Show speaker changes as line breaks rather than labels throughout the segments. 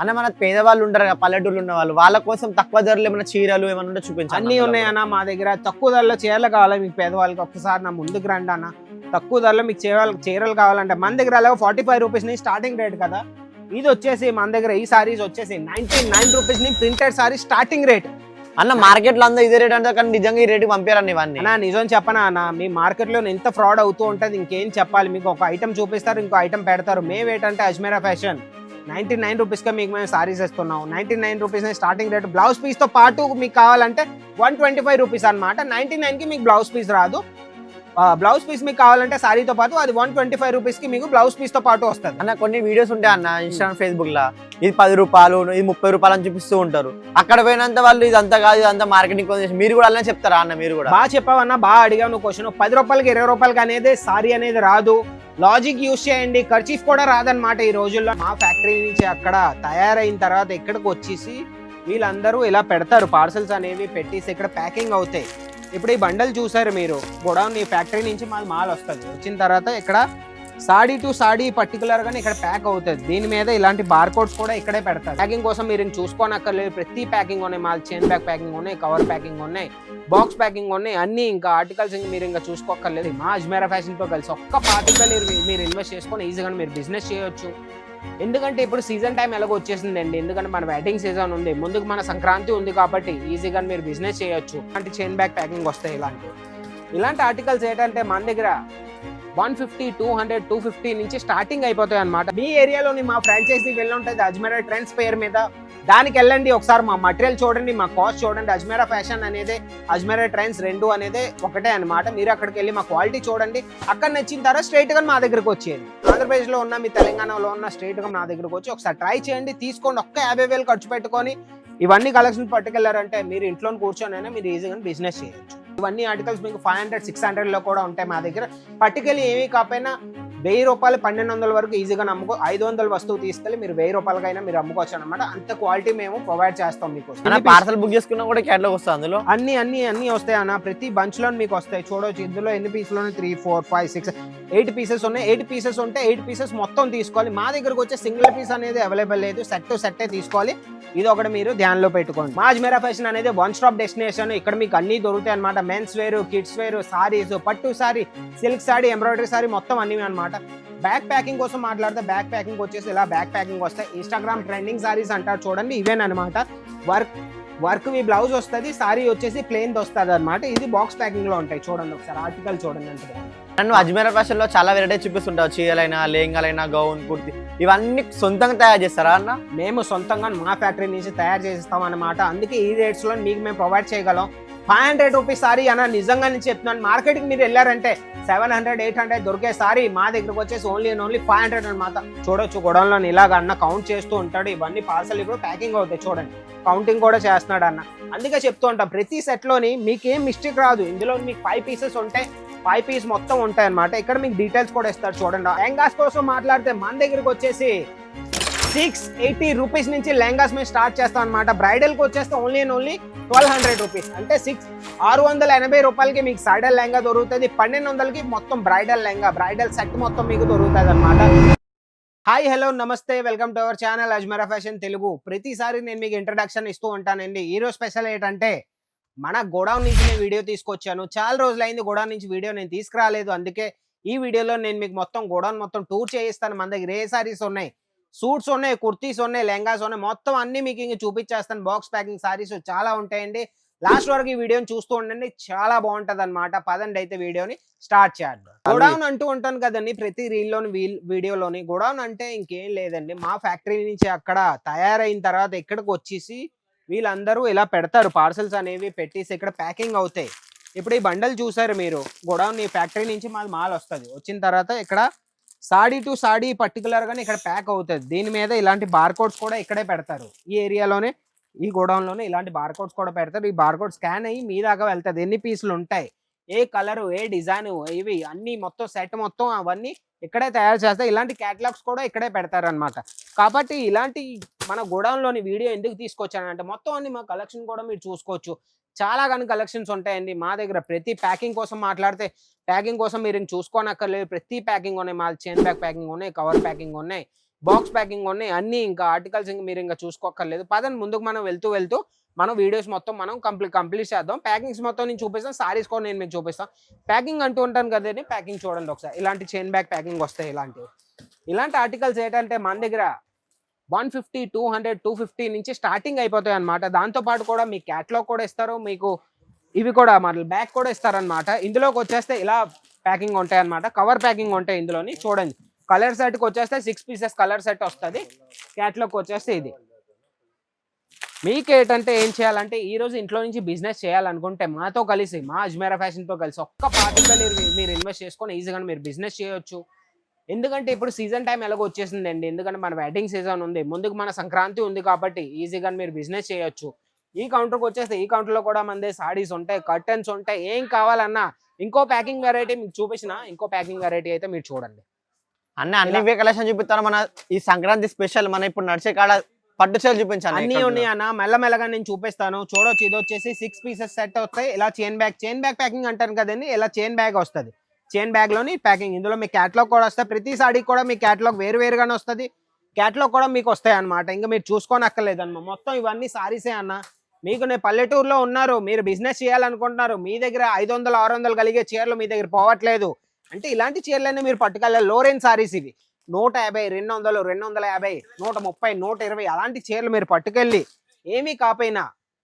అన్న మన పేదవాళ్ళు ఉంటారు కదా పల్లెటూళ్ళు ఉన్న వాళ్ళు. వాళ్ళ కోసం తక్కువ ధరలు ఏమైనా చీరలు ఏమైనా ఉంటే చూపించండి
అన్నీ ఉన్నాయన్న మా దగ్గర తక్కువ ధరలో చీరలు కావాలి మీకు పేదవాళ్ళకి. ఒక్కసారి నా ముందుకు రండి అన్న. తక్కువ ధరలో మీకు చీరలు చీరలు కావాలంటే మన దగ్గర అలాగే ఫార్టీ ఫైవ్ రూపీస్ని స్టార్టింగ్ రేట్ కదా. ఇది వచ్చేసి మన దగ్గర ఈ సారీస్ వచ్చేసి నైన్టీ నైన్ రూపీస్ని ప్రింటెడ్ సారీ స్టార్టింగ్ రేట్
అన్న మార్కెట్లో అందరూ ఇదే రేట్ అంటే కానీ నిజంగా ఈ రేటు పంపారన్న ఇవన్నీ.
అన్న నిజం చెప్పనా అన్న? మీ మార్కెట్లో ఎంత ఫ్రాడ్ అవుతూ ఉంటుంది ఇంకేం చెప్పాలి? మీకు ఒక ఐటమ్ చూపిస్తారు ఇంకో ఐటమ్ పెడతారు. మేము ఏంటంటే అజ్మీరా ఫ్యాషన్ నైన్టీ నైన్ రూపీస్గా మీకు మేము సారీస్ ఇస్తున్నాం ninety nine rupees starting rate blouse పీస్తో పాటు మీకు కావాలంటే వన్ ట్వంటీ ఫైవ్ రూపీస్ అనమాట నైన్టీ నైన్కి మీకు బ్లౌజ్ పీస్ రాదు. బ్లౌజ్ పీస్ మీకు కావాలంటే సారీతో పాటు అది వన్ ట్వంటీ ఫైవ్ రూపీస్కి మీకు బ్లౌజ్ పీస్తో పాటు వస్తుంది.
అన్న కొన్ని వీడియోస్ ఉంటాయి అన్న ఇన్స్టాగ్రామ్ ఫేస్బుక్ లా ఇది పది రూపాయలు ఇది ముప్పై రూపాయలు అని చూపిస్తూ ఉంటారు. అక్కడ పోయినంత వాళ్ళు ఇది అంతా కాదు ఇదంతా మార్కెటింగ్ మీరు కూడా అలానే చెప్తారా అన్న మీరు కూడా?
బాగా చెప్పావన్నా బాగా అడిగావు నువ్వు క్వశ్చన్ పది రూపాయలకి ఇరవై రూపాయలకి అనేది సారీ అనేది రాదు. లాజిక్ యూస్ చేయండి. ఖర్చీఫ్ కూడా రాదనమాట ఈ రోజుల్లో. మా ఫ్యాక్టరీ నుంచి అక్కడ తయారైన తర్వాత ఇక్కడికి వచ్చేసి వీళ్ళందరూ ఇలా పెడతారు. పార్సల్స్ అనేవి పెట్టేసి ఇక్కడ ప్యాకింగ్ అవుతాయి. ఇప్పుడు ఈ బండలు చూసారు మీరు? గోడౌన్ ఈ ఫ్యాక్టరీ నుంచి మాది మాల్ వస్తుంది వచ్చిన తర్వాత ఇక్కడ సాడీ టు సాడీ పర్టికులర్ గానే ఇక్కడ ప్యాక్ అవుతుంది. దీని మీద ఇలాంటి బార్ కోడ్స్ కూడా ఇక్కడే పెడతారు. ప్యాకింగ్ కోసం మీరు చూసుకోనక్కర్లేదు. ప్రతి ప్యాకింగ్ ఉన్నాయి. మా చైన్ బ్యాగ్ ప్యాకింగ్ ఉన్నాయి కవర్ ప్యాకింగ్ ఉన్నాయి బాక్స్ ప్యాకింగ్ ఉన్నాయి. అన్ని ఇంకా ఆర్టికల్స్ మీరు ఇంకా చూసుకోక్కర్లేదు. మా అజ్మేరా ఫ్యాషన్తో కలిసి ఒక్క పార్టికల్ మీరు ఇన్వెస్ట్ చేసుకొని ఈజీగా మీరు బిజినెస్ చేయొచ్చు. ఎందుకంటే ఇప్పుడు సీజన్ టైం ఎలాగో వచ్చేసిందండి. ఎందుకంటే మన వెడ్డింగ్ సీజన్ ఉంది. ముందుకు మన సంక్రాంతి ఉంది కాబట్టి ఈజీగా మీరు బిజినెస్ చేయొచ్చు. అంటే చైన్ బ్యాగ్ ప్యాకింగ్ వస్తాయి ఇలాంటి ఇలాంటి ఆర్టికల్స్ ఏంటంటే మన దగ్గర one fifty two hundred two fifty నుంచి స్టార్టింగ్ అయిపోతాయి అనమాట మీ ఏరియాలోని మా ఫ్రాంచైజీ వెళ్ళి ఉంటుంది అజ్మేరా ట్రెండ్స్ పేరు మీద. దానికి వెళ్ళండి ఒకసారి మా మటీరియల్ చూడండి మా కాస్ట్ చూడండి. అజ్మేరా ఫ్యాషన్ అనేది అజ్మేరా ట్రెండ్స్ రెండు అనేది ఒకటే అన్నమాట. మీరు అక్కడికి వెళ్ళి మా క్వాలిటీ చూడండి. అక్కడ నచ్చిన తర్వాత స్ట్రైట్గా మా దగ్గరకు వచ్చేయండి. ఆంధ్రప్రదేశ్లో ఉన్న మీ తెలంగాణలో ఉన్న స్ట్రైట్గా గా మా దగ్గరకు వచ్చి ఒకసారి ట్రై చేయండి. తీసుకోండి. ఒక్క యాభై వేలు ఖర్చు పెట్టుకొని ఇవన్నీ కలెక్షన్ పట్టుకెళ్ళారంటే మీరు ఇంట్లో కూర్చొని మీరు ఈజీగా బిజినెస్ చేయొచ్చు. ఇవన్నీ ఆర్టికల్స్ మీకు ఫైవ్ హండ్రెడ్ సిక్స్ హండ్రెడ్లో కూడా ఉంటాయి మా దగ్గర. పర్టికలీ ఏమీ కాకపోయినా వెయ్యి రూపాయలు పన్నెండు వందల వరకు ఈజీగా అమ్ముకో ఐదు వందల వస్తువు తీసుకెళ్ళి మీరు వెయ్యి రూపాయలకైనా మీరు అమ్ముకోవచ్చు అనమాట అంత క్వాలిటీ మేము ప్రొవైడ్ చేస్తాం మీకు
పార్సల్ బుక్ చేసుకున్నా కూడా క్యాటలాగ్ వస్తుంది అందులో?
అన్ని అన్ని అన్ని వస్తాయి అన్న. ప్రతి బంచ్లో మీకు వస్తాయి. చూడవచ్చు ఇందులో ఎన్ని పీసులు three four five six eight pieces ఉన్నాయి. ఎయిట్ పీసెస్ ఉంటే ఎయిట్ పీసెస్ మొత్తం తీసుకోవాలి. మా దగ్గరకు వచ్చే సింగిల్ పీస్ అనేది అవైలబుల్ లేదు. సెట్ టు సెట్టే తీసుకోవాలి. ఇది ఒకటి మీరు ధ్యానంలో పెట్టుకోండి. మా అజ్మేరా ఫ్యాషన్ అనేది వన్ స్టాప్ డెస్టినేషన్. ఇక్కడ మీకు అన్ని దొరుకుతాయి అనమాట men's wear kids wear saris పట్టు సారీ సిల్క్ సారీ ఎంబ్రాయిడరీ సారీ మొత్తం అన్ని అనమాట బ్యాక్ ప్యాకింగ్ కోసం మాట్లాడితే బ్యాక్ ప్యాకింగ్ వచ్చేసి ఇలా బ్యాక్ ప్యాకింగ్ వస్తాయి ఇన్స్టాగ్రామ్ ట్రెండింగ్ సారీస్ అంటారు చూడండి ఇవేనమాట వర్క్ వర్క్ మీ బ్లౌజ్ వస్తుంది సారీ వచ్చేసి ప్లెయిన్ వస్తుంది అనమాట ఇది బాక్స్ ప్యాకింగ్లో ఉంటాయి చూడండి ఒకసారి ఆర్టికల్ చూడండి అంటే
నన్ను అజ్మీరా ఫ్యాషన్లో చాలా వెరైటీ చూపిస్తుంటావు చీరలైనా లేంగాలైనా గౌన్ కుర్తి. ఇవన్నీ సొంతంగా తయారు చేస్తారా అన్న?
మేము సొంతంగా మా ఫ్యాక్టరీ నుంచి తయారు చేస్తాం అనమాట అందుకే ఈ రేట్స్లో మీకు మేము ప్రొవైడ్ చేయగలం. ఫైవ్ హండ్రెడ్ రూపీస్ సారీ అన్న నిజంగా నేను చెప్తున్నాను. మార్కెట్కి మీరు వెళ్ళారంటే సెవెన్ హండ్రెడ్ ఎయిట్ హండ్రెడ్ దొరికే సారీ మా దగ్గరకు వచ్చేసి only and only five hundred అనమాట చూడొచ్చు. గొడవలో ఇలాగ అన్న కౌంట్ చేస్తూ ఉంటాడు. ఇవన్నీ పార్సల్ ఇప్పుడు ప్యాకింగ్ అవుతాయి చూడండి. కౌంటింగ్ కూడా చేస్తున్నాడు అన్న. అందుకే చెప్తూ ఉంటాం ప్రతి సెట్లోని మీకు ఏం మిస్టేక్ రాదు. ఇందులో మీకు ఫైవ్ పీసెస్ ఉంటాయి ఫైవ్ పీస్ మొత్తం ఉంటాయి అనమాట ఇక్కడ మీకు డీటెయిల్స్ కూడా ఇస్తారు చూడండి. లెహంగాస్ కోసం మాట్లాడితే మన దగ్గరకు వచ్చేసి సిక్స్ ఎయిటీ రూపీస్ నుంచి లెహంగాస్ మేము స్టార్ట్ చేస్తాం అనమాట బ్రైడల్కి వచ్చేస్తే only and only twelve hundred rupees అంటే సిక్స్ ఆరు వందల ఎనభై రూపాయలకి మీకు సైడల్ లెహంగా దొరుకుతుంది. పన్నెండు వందలకి మొత్తం బ్రైడల్ లెహంగా బ్రైడల్ సెట్ మొత్తం మీకు దొరుకుతుంది అనమాట హాయ్ హలో నమస్తే welcome to our channel Ajmera fashion Telugu ప్రతిసారి నేను మీకు ఇంట్రడక్షన్ ఇస్తూ ఉంటానండి. ఈరోజు స్పెషల్ ఏంటంటే మన గోడౌన్ నుంచి నేను వీడియో తీసుకొచ్చాను. చాలా రోజులైంది గోడౌన్ నుంచి వీడియో నేను తీసుకురాలేదు. అందుకే ఈ వీడియోలో నేను మీకు మొత్తం గోడౌన్ మొత్తం టూర్ చేయిస్తాను. మన దగ్గర ఏ సారీస్ ఉన్నాయి? సూట్స్ ఉన్నాయి కుర్తీస్ ఉన్నాయి లెహంగాస్ ఉన్నాయి. మొత్తం అన్ని మీకు ఇంక చూపించేస్తాను. బాక్స్ ప్యాకింగ్ సారీస్ చాలా ఉంటాయండి. లాస్ట్ వరకు ఈ వీడియోని చూస్తూ ఉండండి. చాలా బాగుంటది అనమాట పదండి అయితే వీడియోని స్టార్ట్ చేద్దాం. గోడౌన్ అంటూ ఉంటాను కదండి. ప్రతి రీల్లోని వీడియోలోని గోడౌన్ అంటే ఇంకేం లేదండి. మా ఫ్యాక్టరీ నుంచి అక్కడ తయారైన తర్వాత ఇక్కడికి వచ్చేసి వీళ్ళందరూ ఇలా పెడతారు. పార్సల్స్ అనేవి పెట్టేసి ఇక్కడ ప్యాకింగ్ అవుతాయి. ఇప్పుడు ఈ బండల్ చూసారు మీరు? గోడౌన్ ఈ ఫ్యాక్టరీ నుంచి మాది మాల్ వస్తుంది. వచ్చిన తర్వాత ఇక్కడ సాడీ టు సాడీ పర్టికులర్ గానే ఇక్కడ ప్యాక్ అవుతుంది దీని మీద ఇలాంటి బార్కోడ్స్ కూడా ఇక్కడే పెడతారు. ఈ ఏరియాలోనే ఈ గోడౌన్లోనే ఇలాంటి బార్ కోడ్స్ కూడా పెడతారు. ఈ బార్కోడ్ స్కాన్ అయ్యి మీ దాకా వెళ్తుంది. ఎన్ని పీసులు ఉంటాయి? ఏ కలరు ఏ డిజైన్ ఇవి అన్ని మొత్తం సెట్ మొత్తం అవన్నీ ఇక్కడే తయారు చేస్తారు. ఇలాంటి క్యాటలాగ్స్ కూడా ఇక్కడే పెడతారు అనమాట కాబట్టి ఇలాంటి మన గోడౌన్లోని వీడియో ఎందుకు తీసుకొచ్చానంటే మొత్తం అన్ని మా కలెక్షన్ కూడా మీరు చూసుకోవచ్చు. చాలా కానీ కలెక్షన్స్ ఉంటాయండి. మా దగ్గర ప్రతి ప్యాకింగ్ కోసం మాట్లాడితే ప్యాకింగ్ కోసం మీరు చూసుకోనక్కర్లేదు. ప్రతి ప్యాకింగ్ ఉన్నాయి. మా చైన్ బ్యాగ్ ప్యాకింగ్ ఉన్నాయి కవర్ ప్యాకింగ్ ఉన్నాయి బాక్స్ ప్యాకింగ్ ఉన్నాయి అన్ని ఇంకా ఆర్టికల్స్ ఇంకా మీరు ఇంకా చూసుకోక్కర్లేదు. పదండి ముందుకు మనం వెళ్తూ వెళ్తూ మనం వీడియోస్ మొత్తం మనం కంప్లీట్ కంప్లీట్ చేద్దాం. ప్యాకింగ్స్ మొత్తం నేను చూపిస్తాను. సారీస్ కూడా నేను మీకు చూపిస్తాను. ప్యాకింగ్ అంటూ ఉంటాను కదండి. ప్యాకింగ్ చూడండి ఒకసారి. ఇలాంటి చైన్ బ్యాగ్ ప్యాకింగ్ వస్తాయి ఇలాంటివి. ఇలాంటి ఆర్టికల్స్ ఏంటంటే మన దగ్గర one fifty two hundred two fifty నుంచి స్టార్టింగ్ అయిపోతాయి అనమాట దాంతో పాటు కూడా మీ క్యాట్లాగ్ కూడా ఇస్తారు మీకు ఇవి కూడా మన బ్యాగ్ కూడా ఇస్తారనమాట ఇందులోకి వచ్చేస్తే ఇలా ప్యాకింగ్ ఉంటాయి అనమాట కవర్ ప్యాకింగ్ ఉంటాయి ఇందులోని చూడండి. కలర్ సెట్కి వచ్చేస్తే సిక్స్ పీసెస్ కలర్ సెట్ వస్తుంది. క్యాట్లాగ్ వచ్చేస్తే ఇది. మీకు ఏంటంటే ఏం చేయాలంటే ఈ రోజు ఇంట్లో నుంచి బిజినెస్ చేయాలనుకుంటే మాతో కలిసి మా అజ్మేరా ఫ్యాషన్తో కలిసి ఒక్క పార్టికల్ మీరు ఇన్వెస్ట్ చేసుకొని ఈజీగా మీరు బిజినెస్ చేయొచ్చు. ఎందుకంటే ఇప్పుడు సీజన్ టైం ఎలాగో వచ్చేసిందండి. ఎందుకంటే మన వెడ్డింగ్ సీజన్ ఉంది. ముందుకు మన సంక్రాంతి ఉంది కాబట్టి ఈజీగా మీరు బిజినెస్ చేయొచ్చు. ఈ కౌంటర్కి వచ్చేస్తే ఈ కౌంటర్లో కూడా మన సాడీస్ ఉంటాయి కర్టన్స్ ఉంటాయి. ఏం కావాలన్నా ఇంకో ప్యాకింగ్ వెరైటీ మీకు చూపించిన ఇంకో ప్యాకింగ్ వెరైటీ అయితే మీరు చూడండి.
అన్న అన్ని కలెక్షన్ చూపిస్తాను. మన ఈ సంక్రాంతి స్పెషల్ మన ఇప్పుడు నడిచే కాడ పట్టు చీరలు చూపించాను
అన్ని ఉన్నాయి అన్న. మెల్లమెల్లగా నేను చూపిస్తాను. చూడొచ్చు. ఇది వచ్చేసి సిక్స్ పీసెస్ సెట్ వస్తాయి ఇలా chain bag chain bag packing అంటారు కదండి. ఇలా చైన్ బ్యాగ్ వస్తుంది. చైన్ బ్యాగ్లోని ప్యాకింగ్. ఇందులో మీ క్యాట్లాగ్ కూడా వస్తాయి. ప్రతి సాడీ కూడా మీ క్యాట్లాగ్ వేరువేరుగానే వస్తుంది. క్యాట్లాగ్ కూడా మీకు వస్తాయి అన్నమాట. ఇంకా మీరు చూసుకొని అక్కర్లేదమ్మా మొత్తం ఇవన్నీ సారీసే అన్న. మీకు నేను పల్లెటూరులో ఉన్నారు. మీరు బిజినెస్ చేయాలనుకుంటున్నారు. మీ దగ్గర ఐదు వందలు ఆరు వందలు కలిగే చీరలు మీ దగ్గర పోవట్లేదు. అంటే ఇలాంటి చీరలన్నీ మీరు పట్టుకెళ్ళాలి. లో సారీస్ ఇవి. నూట యాభై రెండు వందలు రెండు వందల యాభై నూట ముప్పై నూట ఇరవై అలాంటి చీరలు మీరు పట్టుకెళ్ళి ఏమీ కాపోయినా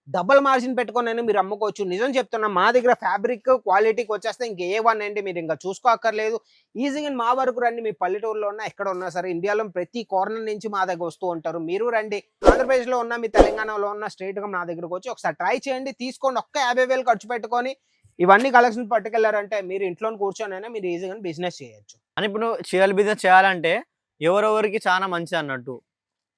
డబల్ మార్జిన్ పెట్టుకొని మీరు అమ్ముకోవచ్చు. నిజం చెప్తున్నా మా దగ్గర ఫ్యాబ్రిక్ క్వాలిటీకి వచ్చేస్తే ఇంక ఏ వన్ అండి మీరు ఇంకా చూసుకోక్కర్లేదు. ఈజీగా మా వరకు రండి. మీ పల్లెటూరులో ఉన్నా ఎక్కడ ఉన్నా సరే ఇండియాలో ప్రతి కార్నర్ నుంచి మా దగ్గర వస్తూ ఉంటారు. మీరు రండి. ఆంధ్రప్రదేశ్లో ఉన్న మీ తెలంగాణలో ఉన్న స్ట్రేట్గా నా దగ్గరకు వచ్చి ఒకసారి ట్రై చేయండి. తీసుకోండి. ఒక్క యాభై వేలు ఖర్చు పెట్టుకొని ఇవన్నీ కలెక్షన్ పట్టుకెళ్ళారంటే మీరు ఇంట్లో కూర్చొని మీరు ఈజీగా బిజినెస్ చేయొచ్చు.
అని ఇప్పుడు చీరల బిజినెస్ చేయాలంటే ఎవరెవరికి చాలా మంచిది అన్నట్టు.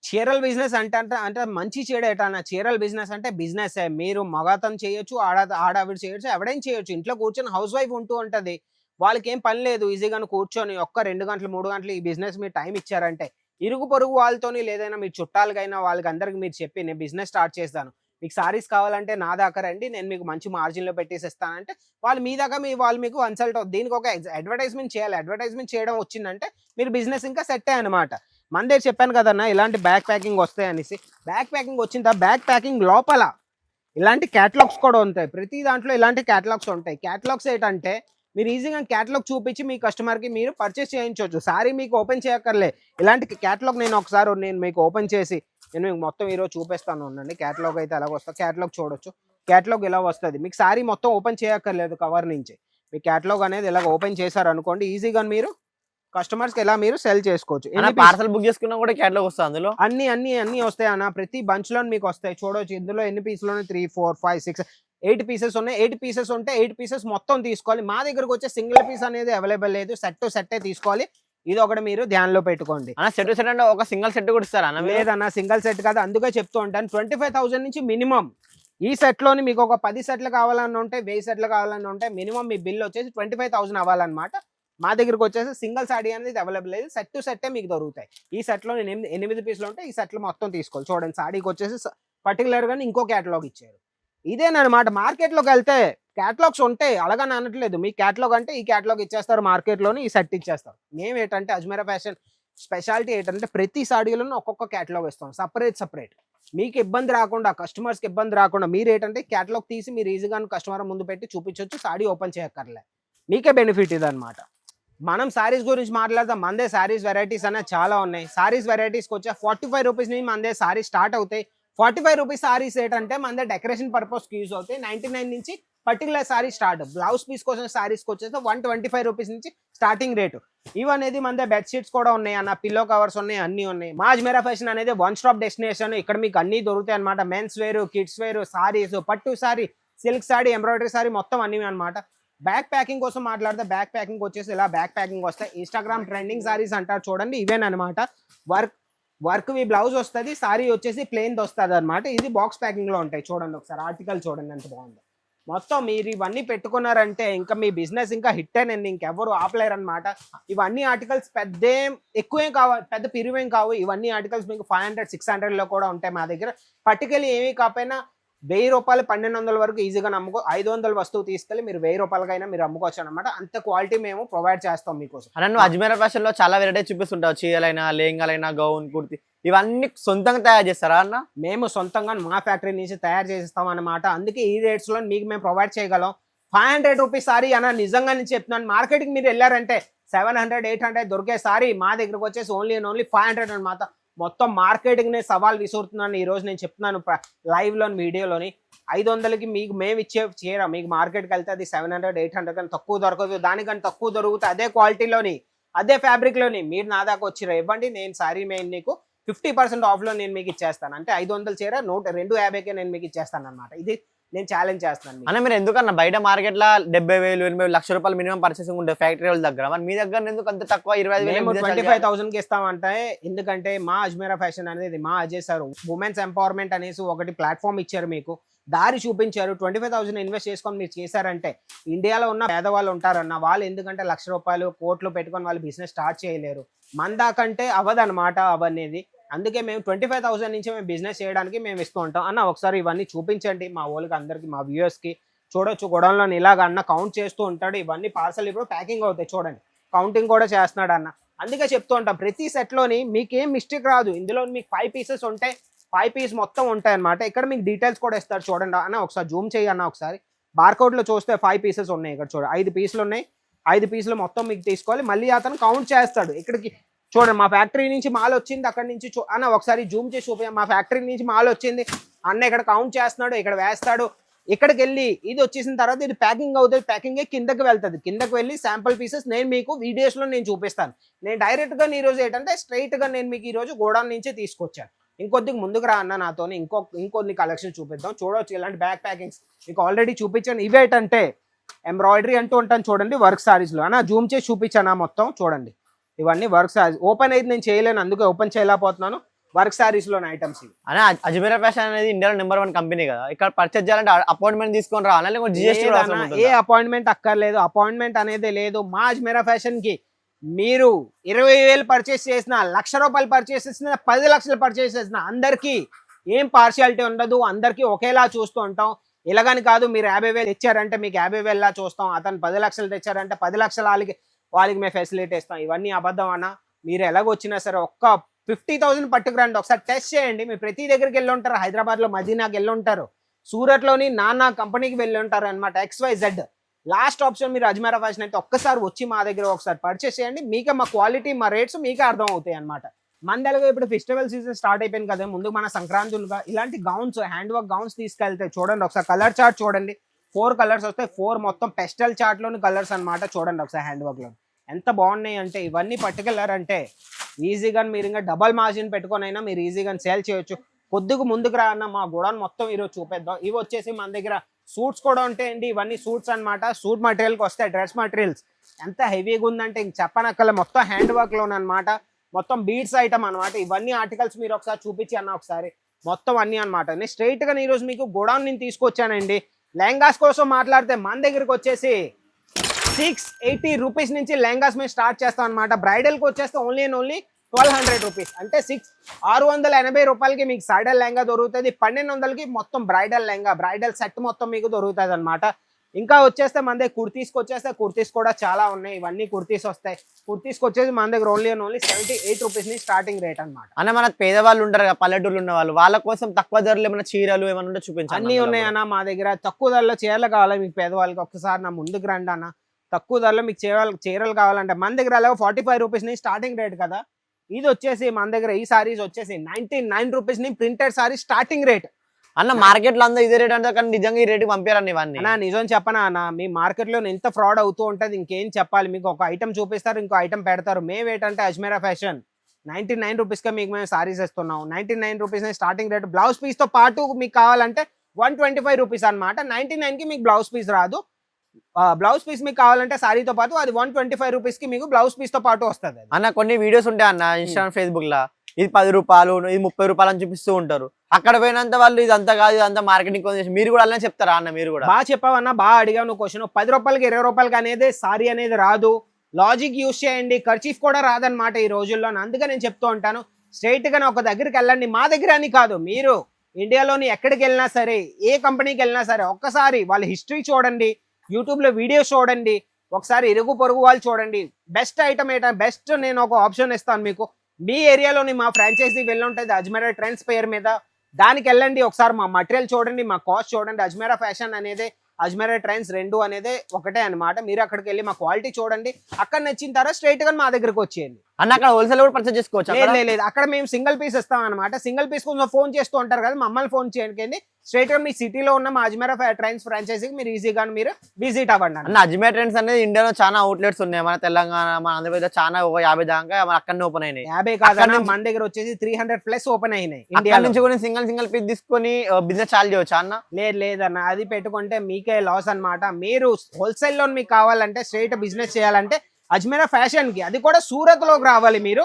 చీరల బిజినెస్ అంటే అంటే అంటే మంచి చీడ ఎటన్నా చీరల బిజినెస్ అంటే బిజినెస్. మీరు మగతను చేయొచ్చు ఆడ ఆడావిడ చేయొచ్చు ఎవడైనా చేయొచ్చు. ఇంట్లో కూర్చొని హౌస్ వైఫ్ ఉంటూ ఉంటుంది. వాళ్ళకి ఏం పని లేదు ఈజీగా కూర్చొని ఒక్క రెండు గంటలు మూడు గంటలు ఈ బిజినెస్ మీరు టైం ఇచ్చారంటే ఇరుగు పొరుగు వాళ్ళతోని లేదైనా మీ చుట్టాలకైనా వాళ్ళకి అందరికి మీరు చెప్పి నేను బిజినెస్ స్టార్ట్ చేస్తాను. మీకు సారీస్ కావాలంటే నా దాకా రండి నేను మీకు మంచి మార్జిన్లో పెట్టేసి ఇస్తానంటే వాళ్ళు మీ దాకా మీ వాళ్ళు మీకు కన్సల్ట్ దీనికి ఒక అడ్వర్టైజ్మెంట్ చేయాలి. అడ్వర్టైజ్మెంట్ చేయడం వచ్చిందంటే మీరు బిజినెస్ ఇంకా సెట్ అనమాట మన దగ్గర చెప్పాను కదన్న ఇలాంటి బ్యాక్ ప్యాకింగ్ వస్తాయి అనేసి. బ్యాక్ ప్యాకింగ్ వచ్చిందా? బ్యాక్ ప్యాకింగ్ లోపల ఇలాంటి క్యాటలాగ్స్ కూడా ఉంటాయి. ప్రతి దాంట్లో ఇలాంటి క్యాటలాగ్స్ ఉంటాయి. క్యాటలాగ్స్ ఏంటంటే మీరు ఈజీగా క్యాటలాగ్ చూపించి మీ కస్టమర్కి మీరు పర్చేస్ చేయించవచ్చు సారీ మీకు ఓపెన్ చేయక్కర్లే. ఇలాంటి క్యాటలాగ్ నేను ఒకసారి నేను మీకు ఓపెన్ చేసి నేను మీకు మొత్తం ఈరోజు చూపిస్తాను ఉండండి. క్యాటలాగ్ అయితే ఎలా వస్తా క్యాటలాగ్ చూడొచ్చు. క్యాటలాగ్ ఇలా వస్తుంది. మీకు సారీ మొత్తం ఓపెన్ చేయక్కర్లేదు కవర్ నుంచి. మీ క్యాటలాగ్ అనేది ఇలాగ ఓపెన్ చేశారనుకోండి ఈజీగా మీరు కస్టమర్స్కి ఎలా మీరు సెల్ చేసుకోవచ్చు?
పార్సల్ బుక్ చేసుకున్నా కూడా క్యాటలాగ్ వస్తుంది అందులో?
అన్ని అన్ని అన్ని వస్తాయి అన్న. ప్రతి బంచ్లో మీకు వస్తాయి. చూడొచ్చు ఇందులో ఎన్ని పీసులు ఉన్నాయి three four five six eight pieces ఉన్నాయి. ఎయిట్ పీసెస్ ఉంటే ఎయిట్ పీసెస్ మొత్తం తీసుకోవాలి. మా దగ్గరకు వచ్చే సింగిల్ పీస్ అనేది అవైలబుల్ లేదు. సెట్ సెట్టే తీసుకోవాలి. ఇది ఒకటి మీరు ధ్యానంలో పెట్టుకోండి.
అన్న సెట్ సెట్ అంటే ఒక సింగిల్ సెట్ కూడా ఇస్తారా అన్న?
లేదన్న సింగిల్ సెట్ కాదు. అందుకే చెప్తూ ఉంటాను. ట్వంటీ ఫైవ్ థౌసండ్ నుంచి మినిమం ఈ set లోని మీకు ఒక పది సెట్లు కావాలని ఉంటే వెయ్యి సెట్లు కావాలని ఉంటే మినిమం మీ బిల్ వచ్చేసి ట్వంటీ ఫైవ్ థౌసండ్ అవ్వాలన్నమాట. మా దగ్గరకు వచ్చేసి సింగిల్ సాడీ అనేది అవైలబుల్ లేదు. సెట్ టు సెట్టే మీకు దొరుకుతాయి. ఈ సెట్లో నేను ఎనిమిది ఎనిమిది పీసులు ఉంటే ఈ సెట్లు మొత్తం తీసుకోవాలి. చూడండి సాడీకి వచ్చేసి పర్టికులర్గా ఇంకో క్యాటలాగ్ ఇచ్చారు. ఇదేనమాట మార్కెట్లోకి వెళ్తే క్యాటలాగ్స్ ఉంటాయి. అలాగని అనట్లేదు. మీ క్యాటలాగ్ అంటే ఈ క్యాటలాగ్ ఇచ్చేస్తారు మార్కెట్లోని ఈ సెట్ ఇచ్చేస్తారు. మేము ఏంటంటే అజ్మీరా ఫ్యాషన్ స్పెషాలిటీ ఏంటంటే ప్రతి సాడీలోనూ ఒక్కొక్క క్యాటలాగ్ ఇస్తాం సపరేట్ సపరేట్. మీకు ఇబ్బంది రాకుండా కస్టమర్స్కి ఇబ్బంది రాకుండా మీరు ఏంటంటే క్యాటలాగ్ తీసి మీరు ఈజీగా కస్టమర్ ముందు పెట్టి చూపించవచ్చు సాడీ ఓపెన్ చేయక్కర్లే. మీకే బెనిఫిట్ ఇదనమాట మనం శారీస్ గురించి మాట్లాడదాం. మందే శారీస్ వెరైటీస్ అనేవి చాలా ఉన్నాయి. శారీస్ వెరైటీస్కి వచ్చే ఫార్టీ ఫైవ్ రూపీస్ నుంచి మందే శారీస్ స్టార్ట్ అవుతాయి. ఫార్టీ ఫైవ్ రూపీస్ సారీస్ ఏంటంటే మన డెకరేషన్ పర్పస్కి యూజ్ అవుతాయి. నైంటీ నైన్ నుంచి particular sari start blouse piece కోసం శారీస్కి వచ్చేసి వన్ ట్వంటీ ఫైవ్ రూపీస్ నుంచి స్టార్టింగ్ రేటు ఇవన్నీ మన బెడ్ షీట్స్ కూడా ఉన్నాయి అన్న పిల్లో కవర్స్ ఉన్నాయి అన్నీ ఉన్నాయి. మా ఫ్యాషన్ అనేది వన్ స్టాప్ డెస్టినేషన్ ఇక్కడ మీకు అన్ని దొరుకుతాయి అనమాట మెన్స్ వేరు కిడ్స్ వేరు సారీస్ పట్టు సారీ సిల్క్ సారీ ఎంబ్రాయిడరీ సారీ మొత్తం అన్నీ అనమాట బ్యాక్ ప్యాకింగ్ కోసం మాట్లాడితే బ్యాక్ ప్యాకింగ్ వచ్చేసి ఇలా బ్యాక్ ప్యాకింగ్ వస్తాయి. ఇన్స్టాగ్రామ్ ట్రెండింగ్ సారీస్ అంటారు చూడండి ఇవేనమాట వర్క్ వర్క్ వి బ్లౌజ్ వస్తుంది సారీ వచ్చేసి ప్లెయిన్ది వస్తుంది అనమాట ఇది బాక్స్ ప్యాకింగ్లో ఉంటాయి చూడండి ఒకసారి ఆర్టికల్ చూడండి ఎంత బాగుంది. మొత్తం మీరు ఇవన్నీ పెట్టుకున్నారంటే ఇంకా మీ బిజినెస్ ఇంకా హిట్ అయినండి ఇంకెవరు ఆపలేరు అనమాట ఇవన్నీ ఆర్టికల్స్ పెద్దేం ఎక్కువేం కావాలి పెద్ద పిరివేం కావు. ఇవన్నీ ఆర్టికల్స్ మీకు ఫైవ్ హండ్రెడ్ సిక్స్ హండ్రెడ్లో కూడా ఉంటాయి మా దగ్గర. పర్టికులర్ ఏమీ కాకపోయినా వెయ్యి రూపాయలు పన్నెండు వందల వరకు ఈజీగా నమ్ముకో ఐదు వందల వస్తువు తీసుకెళ్ళి మీరు వెయ్యి రూపాయలకైనా మీరు అమ్ముకోవచ్చు అనమాట అంత క్వాలిటీ మేము ప్రొవైడ్ చేస్తాం మీకోసం.
అన్న నువ్వు అజ్మీరా ఫ్యాషన్లో చాలా వెరైటీ చూపిస్తుంటావు. చీరలైనా లేంగాలైనా గౌన్ కుర్తి ఇవన్నీ సొంతంగా తయారు చేస్తారా అన్న?
మేము సొంతంగా మా ఫ్యాక్టరీ నుంచి తయారు చేసిస్తాం అన్నమాట అందుకే ఈ రేట్స్లో మీకు మేము ప్రొవైడ్ చేయగలం. ఫైవ్ హండ్రెడ్ రూపీస్ సారీ అన్న నిజంగా నేను చెప్తున్నాను. మార్కెట్కి మీరు వెళ్ళారంటే సెవెన్ హండ్రెడ్ ఎయిట్ హండ్రెడ్ దొరికే సారీ మా దగ్గరకు వచ్చేసి only and only five hundred అనమాట మొత్తం మార్కెటింగ్నే సవాల్ విసురుతున్నాను ఈరోజు నేను చెప్తున్నాను లైవ్లోని వీడియోలోని. ఐదు వందలకి మీకు మేము ఇచ్చే చీర మీకు మార్కెట్కి వెళ్తే అది సెవెన్ హండ్రెడ్ ఎయిట్ హండ్రెడ్ కానీ తక్కువ దొరకదు. దానికని తక్కువ దొరుకుతుంది అదే క్వాలిటీలోని అదే ఫ్యాబ్రిక్లోని మీరు నా దాకా వచ్చి ఇవ్వండి. నేను సారీ మేము నీకు ఫిఫ్టీ పర్సెంట్ ఆఫ్లో నేను మీకు ఇచ్చేస్తాను. అంటే ఐదు వందల చీర నూట రెండు యాభైకే నేను మీకు ఇచ్చేస్తాను అనమాట ఇది నేను ఛాలెంజ్ చేస్తాను.
అన్న మీరు ఎందుకన్నా బయట మార్కెట్లో డెబ్బై వేలు ఎనభై లక్ష రూపాయలు మినిమం పర్చేసింగ్ ఉంటుంది ఫ్యాక్టరీ వాళ్ళ దగ్గర? మరి మీ దగ్గర ఎందుకు అంత తక్కువ ఇరవై
మేము
వేలు
ట్వంటీ ఫైవ్ థౌసండ్కి ఇస్తామంటే ఎందుకంటే మా అజ్మీరా ఫ్యాషన్ అనేది మా అజయ్ సార్ ఉమెన్స్ ఎంపవర్మెంట్ అనేసి ఒకటి ప్లాట్ఫామ్ ఇచ్చారు మీకు. దారి చూపించారు. ట్వంటీ ఫైవ్ థౌసండ్ ఇన్వెస్ట్ చేసుకొని మీరు చేశారంటే ఇండియాలో ఉన్న పేదవాళ్ళు ఉంటారన్న వాళ్ళు ఎందుకంటే లక్ష రూపాయలు కోట్లు పెట్టుకొని వాళ్ళు బిజినెస్ స్టార్ట్ చేయలేరు. మన దాకంటే అవ్వదన్నమాట అవనేది. అందుకే మేము ట్వంటీ ఫైవ్ థౌసండ్ నుంచి మేము బిజినెస్ చేయడానికి మేము ఇస్తూ ఉంటాం. అన్న ఒకసారి ఇవన్నీ చూపించండి మా వాళ్ళకి అందరికి మా వ్యూయర్స్కి చూడొచ్చు గొడవలో ఇలాగ అన్న కౌంట్ చేస్తూ ఉంటాడు. ఇవన్నీ పార్సల్ ఇప్పుడు ప్యాకింగ్ అవుతాయి చూడండి. కౌంటింగ్ కూడా చేస్తున్నాడు అన్న. అందుకే చెప్తూ ఉంటాం ప్రతి సెట్లోని మీకు ఏం మిస్టేక్ రాదు. ఇందులో మీకు ఫైవ్ పీసెస్ ఉంటాయి ఫైవ్ పీస్ మొత్తం ఉంటాయి అనమాట ఇక్కడ మీకు డీటెయిల్స్ కూడా ఇస్తారు చూడండి అన్న ఒకసారి జూమ్ చేయి అన్న ఒకసారి. బార్కోడ్లో చూస్తే ఫైవ్ పీసెస్ ఉన్నాయి ఇక్కడ చూడండి ఐదు పీసులు ఉన్నాయి. ఐదు పీసులు మొత్తం మీకు తీసుకోవాలి. మళ్ళీ అతను కౌంట్ చేస్తాడు. ఇక్కడికి చూడండి మా ఫ్యాక్టరీ నుంచి మాల్ వచ్చింది అక్కడ నుంచి చూ అన్న ఒకసారి జూమ్ చేసి చూపి మా ఫ్యాక్టరీ నుంచి మాల్ వచ్చింది. అన్న ఇక్కడ కౌంట్ చేస్తున్నాడు ఇక్కడ వేస్తాడు. ఇక్కడికి వెళ్ళి ఇది వచ్చేసిన తర్వాత ఇది ప్యాకింగ్ అవుతుంది. ప్యాకింగ్ కిందకి వెళ్తుంది. కిందకి వెళ్ళి శాంపుల్ పీసెస్ నేను మీకు వీడియోస్లో నేను చూపిస్తాను. నేను డైరెక్ట్గా ఈరోజు ఈ రోజు ఏంటంటే స్ట్రైట్గా నేను మీకు ఈరోజు గోడౌన్ నుంచే తీసుకొచ్చాను. ఇంకొద్దికి ముందుకు రా అన్న నాతో ఇంకో ఇంకొన్ని కలెక్షన్ చూపిద్దాం. చూడవచ్చు ఇలాంటి బ్యాక్ ప్యాకింగ్స్ మీకు ఆల్రెడీ చూపించాను. ఇవేటంటే ఎంబ్రాయిడరీ అంటూ ఉంటాను చూడండి వర్క్ సారీస్లో అన్న జూమ్ చేసి చూపించాను మొత్తం చూడండి. ఇవన్నీ వర్క్ సారీస్. ఓపెన్ అయితే నేను చేయలేను అందుకే ఓపెన్ చేయలేకపోతున్నాను. వర్క్ సారీస్లోని ఐటమ్స్ ఇవి.
అనే అజ్మీరా ఫ్యాషన్ అనేది ఇండియాలో నెంబర్ వన్ కంపెనీ కదా. ఇక్కడ పర్చేజ్ చేయాలంటే అపాయింట్మెంట్ తీసుకొని రావాలి.
ఏ అపాయింట్మెంట్ అక్కర్లేదు. అపాయింట్మెంట్ అనేది లేదు. మా అజ్మీరా ఫ్యాషన్కి మీరు ఇరవై వేలు పర్చేస్ చేసిన లక్ష రూపాయలు పర్చేస్ చేసిన పది లక్షలు పర్చేస్ చేసిన అందరికీ ఏం పార్షియాలిటీ ఉండదు. అందరికీ ఒకేలా చూస్తూ ఉంటాం. ఇలాగని కాదు మీరు యాభై వేలు తెచ్చారంటే మీకు యాభై వేలలా చూస్తాం. అతను పది లక్షలు తెచ్చారంటే పది లక్షల వాళ్ళకి వాళ్ళకి మేము ఫెసిలిటీ ఇస్తాం. ఇవన్నీ అబద్ధం అన్న మీరు ఎలాగొచ్చినా సరే ఒక్క ఫిఫ్టీ థౌసండ్ పట్టుకురండి. ఒకసారి టెస్ట్ చేయండి. మీరు ప్రతి దగ్గరికి వెళ్ళి ఉంటారు హైదరాబాద్లో మదీనాకి వెళ్ళి ఉంటారు సూరత్లోని నాన్న నానా కంపెనీకి వెళ్ళి ఉంటారు అనమాట X Y Z last option మీరు అజ్మీరా ఫ్యాషన్ అయితే ఒక్కసారి వచ్చి మా దగ్గర ఒకసారి పర్చేస్ చేయండి. మీకే మా క్వాలిటీ మా రేట్స్ మీకే అర్థం అవుతాయి అనమాట మన ఇప్పుడు ఫెస్టివల్ సీజన్ స్టార్ట్ అయిపోయింది కదా. ముందు మన సంక్రాంతులుగా ఇలాంటి గౌన్స్ హ్యాండ్ వర్క్ గౌన్స్ తీసుకెళ్తే చూడండి. ఒకసారి కలర్ చార్ట్ చూడండి. ఫోర్ కలర్స్ వస్తాయి. ఫోర్ మొత్తం పెస్టల్ చార్ట్లోని కలర్స్ అన్నమాట. చూడండి ఒకసారి హ్యాండ్ వర్క్లో ఎంత బాగున్నాయి అంటే ఇవన్నీ పట్టుకెళ్ళారంటే ఈజీగా మీరు ఇంకా డబల్ మార్జిన్ పెట్టుకొని అయినా మీరు ఈజీగా సేల్ చేయొచ్చు. కొద్దిగా ముందుకు రా అన్న మా గోడౌన్ మొత్తం ఈరోజు చూపేద్దాం. ఇవి వచ్చేసి మన దగ్గర సూట్స్ కూడా ఉంటాయండి. ఇవన్నీ సూట్స్ అన్నమాట. సూట్ మెటీరియల్కి వస్తాయి డ్రెస్ మెటీరియల్స్ ఎంత హెవీగా ఉందంటే ఇంక చెప్పనక్కల మొత్తం హ్యాండ్ వర్క్ లోనమాట మొత్తం బీడ్స్ ఐటమ్ అనమాట ఇవన్నీ ఆర్టికల్స్ మీరు ఒకసారి చూపించి అన్న ఒకసారి. మొత్తం అన్నీ అనమాట నేను స్ట్రైట్గా ఈరోజు మీకు గోడౌన్ నేను తీసుకొచ్చానండి. లెహంగాస్ కోసం మాట్లాడితే మన దగ్గరికి వచ్చేసి సిక్స్ ఎయిటీ రూపీస్ నుంచి లెహంగాస్ మేము స్టార్ట్ చేస్తాం అనమాట బ్రైడల్కి వచ్చేస్తే only and only twelve hundred rupees అంటే సిక్స్ ఆరు వందల ఎనభై రూపాయలకి మీకు సైడల్ లెహంగా దొరుకుతుంది. పన్నెండు వందలకి మొత్తం బ్రైడల్ లెహంగా బ్రైడల్ సెట్ మొత్తం మీకు దొరుకుతుంది అనమాట ఇంకా వచ్చేస్తే మన దగ్గర కుర్తీస్కి వచ్చేస్తే కుర్తీస్ కూడా చాలా ఉన్నాయి. ఇవన్నీ కుర్తీస్ వస్తాయి. కుర్తీస్కి వచ్చేసి మన దగ్గర only and only seventy eight rupees నుంచి స్టార్టింగ్ రేట్ అనమాట
అన్న మన పేదవాళ్ళు ఉంటారు కదా పల్లెటూరులో ఉన్న వాళ్ళు వాళ్ళ కోసం తక్కువ ధరలు ఏమైనా చీరలు ఏమైనా ఉంటే చూపించండి
అన్నీ ఉన్నాయన్న మా దగ్గర. తక్కువ ధరలో చీరలు కావాలి మీకు పేదవాళ్ళకి. ఒక్కసారి నా ముందుకు రండి అన్న. తక్కువ ధరలో మీకు చీరలు చీరలు కావాలంటే మన దగ్గర అలాగే ఫార్టీ ఫైవ్ రూపీస్ నుంచి స్టార్టింగ్ రేట్ కదా. ఇది వచ్చేసి మన దగ్గర ఈ సారీస్ వచ్చేసి నైన్టీ నైన్ రూపీస్ని ప్రింటెడ్ సారీ స్టార్టింగ్ రేట్
అన్న మార్కెట్లో అందరూ ఇదే రేట్ అంటే కానీ నిజంగా ఈ రేట్ పంపారన్న ఇవన్నీ.
అన్నా నిజం చెప్పనా అన్న మీ మార్కెట్లో ఎంత ఫ్రాడ్ అవుతూ ఉంటది ఇంకేం చెప్పాలి? మీకు ఒక ఐటమ్ చూపిస్తారు ఇంకో ఐటమ్ పెడతారు. మేము ఏంటంటే అజ్మీరా ఫ్యాషన్ నైన్టీ నైన్ రూపీస్గా మీకు మేము సారీస్ ఇస్తున్నాం. Ninety nine rupees starting rate blouse పీస్తో పాటు మీకు కావాలంటే వన్ ట్వంటీ ఫైవ్ రూపీస్ అనమాట నైన్టీ నైన్కి మీకు బ్లౌజ్ పీస్ రాదు. బ్లౌజ్ పీస్ మీకు కావాలంటే సారీతో పాటు అది వన్ ట్వంటీ ఫైవ్ రూపీస్కి మీకు బ్లౌజ్ పీస్తో పాటు వస్తుంది
అన్న కొన్ని వీడియోస్ ఉంటాయి అన్న ఇన్స్టాగ్రామ్ ఫేస్బుక్ లా ఇది పది రూపాయలు ఇది ముప్పై రూపాయలు అని చూపిస్తూ ఉంటారు. అక్కడ పోయినంత వాళ్ళు ఇదంతా కాదు ఇదంతా మార్కెటింగ్ మీరు కూడా అలానే చెప్తారా అన్న మీరు కూడా?
బాగా చెప్పావన్నా బాగా అడిగావు నువ్వు క్వశ్చన్ పది రూపాయలకి ఇరవై రూపాయలకి అనేది సారీ అనేది రాదు. లాజిక్ యూస్ చేయండి. ఖర్చీఫ్ కూడా రాదనమాట ఈ రోజుల్లో. అందుకే నేను చెప్తూ ఉంటాను. స్ట్రైట్గా ఒక దగ్గరికి వెళ్ళండి. మా దగ్గర అని కాదు మీరు ఇండియాలోని ఎక్కడికి వెళ్ళినా సరే ఏ కంపెనీకి వెళ్ళినా సరే ఒక్కసారి వాళ్ళ హిస్టరీ చూడండి. యూట్యూబ్లో వీడియోస్ చూడండి ఒకసారి ఇరుగు పొరుగు వాళ్ళు చూడండి. బెస్ట్ ఐటమ్ ఏంటంటే బెస్ట్ నేను ఒక ఆప్షన్ ఇస్తాను మీకు. మీ ఏరియాలోని మా ఫ్రాంచైజీ వెళ్ళి ఉంటుంది అజ్మేరా ట్రెండ్స్ పేరు మీద. దానికి వెళ్ళండి ఒకసారి మా మటీరియల్ చూడండి మా కాస్ట్ చూడండి. అజ్మేరా ఫ్యాషన్ అనేది అజ్మేరా ట్రెండ్స్ రెండు అనేది ఒకటే అన్నమాట. మీరు అక్కడికి వెళ్ళి మా క్వాలిటీ చూడండి. అక్కడ నచ్చిన తర్వాత స్ట్రైట్గా మా దగ్గరకు వచ్చేయండి.
అన్న అక్కడ హోల్సేల్ కూడా పర్చేస్ చేసుకోవచ్చు
లేదు
అక్కడ?
లేదు, అక్కడ మేము సింగిల్ పీస్ ఇస్తాం అనమాట సింగిల్ పీస్ కొంచెం ఫోన్ చేస్తూ ఉంటారు కదా మమ్మల్ని ఫోన్ చేయండి స్ట్రైట్గా మీ సిటీలో ఉన్న మా అజ్మీరా ట్రైన్స్ ఫ్రాంచైజీకి మీరు ఈజీగా మీరు విజిట్ అవ్వండి అన్న.
అజ్మేర్ ట్రెండ్స్ అనేది ఇండియాలో చాలా అవుట్లెట్స్ ఉన్నాయి. మన తెలంగాణ మన ఆంధ్రప్రదేశ్ చాలా ఒక యాభై దాకా మన అక్కడనే ఓపెన్ అయినాయి.
యాభై
అక్కడ నుంచి-
మన దగ్గర వచ్చేసి త్రీ హండ్రెడ్ ప్లస్ ఓపెన్ అయినాయి
అక్కడ
ఇండియాలో
నుంచి కూడా సింగిల్ సింగిల్ పీస్ తీసుకొని బిజినెస్ చాలు చేయవచ్చు అన్న?
లేదు లేదన్న అది పెట్టుకుంటే మీకే లాస్ అన్నమాట. మీరు హోల్సేల్లో మీకు కావాలంటే స్ట్రైట్ బిజినెస్ చేయాలంటే అజ్మీరా ఫ్యాషన్కి. అది కూడా సూరత్లోకి రావాలి మీరు.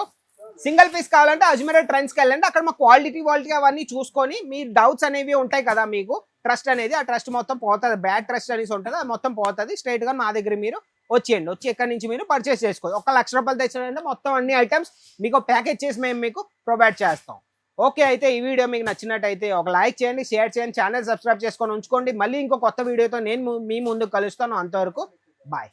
సింగిల్ పీస్ కావాలంటే అజ్మీరా ట్రెండ్స్కి వెళ్ళండి. అక్కడ మా క్వాలిటీ క్వాలిటీ అవన్నీ చూసుకొని మీ డౌట్స్ అనేవి ఉంటాయి కదా మీకు. ట్రస్ట్ అనేది ఆ ట్రస్ట్ మొత్తం పోతుంది. బ్యాడ్ ట్రస్ట్ అనేసి ఉంటుంది. అది మొత్తం పోతుంది. స్ట్రైట్గా మా దగ్గర మీరు వచ్చేయండి. వచ్చి ఎక్కడి నుంచి మీరు పర్చేస్ చేసుకోవచ్చు ఒక లక్ష రూపాయలు తెచ్చారంటే మొత్తం అన్ని ఐటమ్స్ మీకు ప్యాకేజ్ చేసి మేము మీకు ప్రొవైడ్ చేస్తాం. ఓకే అయితే ఈ వీడియో మీకు నచ్చినట్టయితే ఒక లైక్ చేయండి షేర్ చేయండి ఛానల్ సబ్స్క్రైబ్ చేసుకొని ఉంచుకోండి. మళ్ళీ ఇంకో కొత్త వీడియోతో నేను మీ ముందు కలుస్తాను. అంతవరకు బాయ్